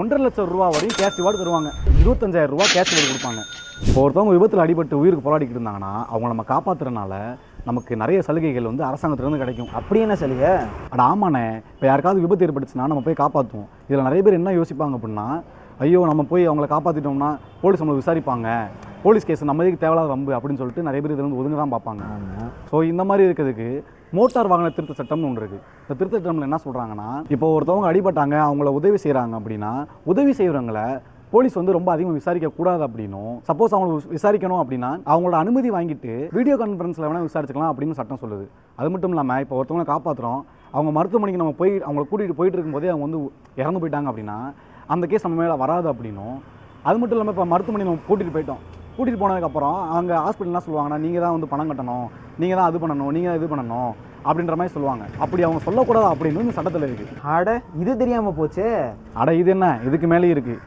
ஒன்றரை லட்சம் ரூபா வரையும் கேஷ் ரிவார்டு தருவாங்க. இருபத்தஞ்சாயிரம் ரூபா கேஷ் ரிவார்டு கொடுப்பாங்க. இப்போ ஒருத்தவங்க விபத்தில் அடிபட்டு உயிருக்கு போராடிக்கிட்டு இருந்தாங்கன்னா அவங்க நம்ம காப்பாத்துறதுனால நமக்கு நிறைய சலுகைகள் வந்து அரசாங்கத்திலேருந்து கிடைக்கும். அப்படி என்ன சலுகை? அட ஆமாண்ணே இப்போ யாருக்காவது விபத்து ஏற்பட்டுச்சுன்னா நம்ம போய் காப்பாற்றுவோம் இதில் நிறைய பேர் என்ன யோசிப்பாங்க அப்படின்னா ஐயோ நம்ம போய் அவங்கள காப்பாற்றிட்டோம்னா போலீஸ் நம்மளை விசாரிப்பாங்க. போலீஸ் கேஸ் நம்ம இதுக்கு தேவையில்லாத வம்பு அப்படின்னு சொல்லிட்டு நிறைய பேர் இதில் வந்து ஒதுங்க தான் பார்ப்பாங்க. ஸோ இந்த மாதிரி இருக்கிறதுக்கு மோட்டார் வாகன திருத்த சட்டம்னு ஒன்று இருக்குது இந்த திருத்த சட்டம்ல என்ன சொல்கிறாங்கன்னா இப்போ ஒருத்தவங்க அடிபட்டாங்க அவங்கள உதவி செய்கிறாங்க அப்படின்னா உதவி செய்கிறவங்களை போலீஸ் வந்து ரொம்ப அதிகமாக விசாரிக்க கூடாது அப்படின்னும். சப்போஸ் அவங்களை விசாரிக்கணும் அப்படின்னா அவங்களோட அனுமதி வாங்கிட்டு வீடியோ கான்ஃபரன்ஸில் வேணால் விசாரிச்சுக்கலாம் அப்படின்னு சட்டம் சொல்லுது. அது மட்டும் இல்லாமல் இப்போ ஒருத்தவங்களை காப்பாற்றுறோம் அவங்க மருத்துவமனைக்கு நம்ம போய் அவங்கள கூட்டிகிட்டு போயிட்டு இருக்கும்போதே அவங்க வந்து இறந்து போயிட்டாங்க அப்படின்னா அந்த கேஸ் நம்ம மேலே வராது அப்படின்னும். அது மட்டும் இல்லாமல் இப்போ மருத்துவமனை நம்ம கூட்டிகிட்டு போயிட்டோம். கூட்டிகிட்டு போனதுக்கப்புறம் அங்கே ஹாஸ்பிட்டல் என்ன சொல்லுவாங்கன்னா நீங்கள் தான் வந்து பணம் கட்டணும். நீங்கள் தான் அது பண்ணணும். நீங்கள் தான் இது பண்ணணும். அப்படின்ற மாதிரி சொல்லுவாங்க. அப்படி அவங்க சொல்லக்கூடாது அப்படின்னு இந்த சட்டத்தில் இருக்குது அட இது தெரியாம போச்சே. அட இது என்ன? இதுக்கு மேலேயும் இருக்குது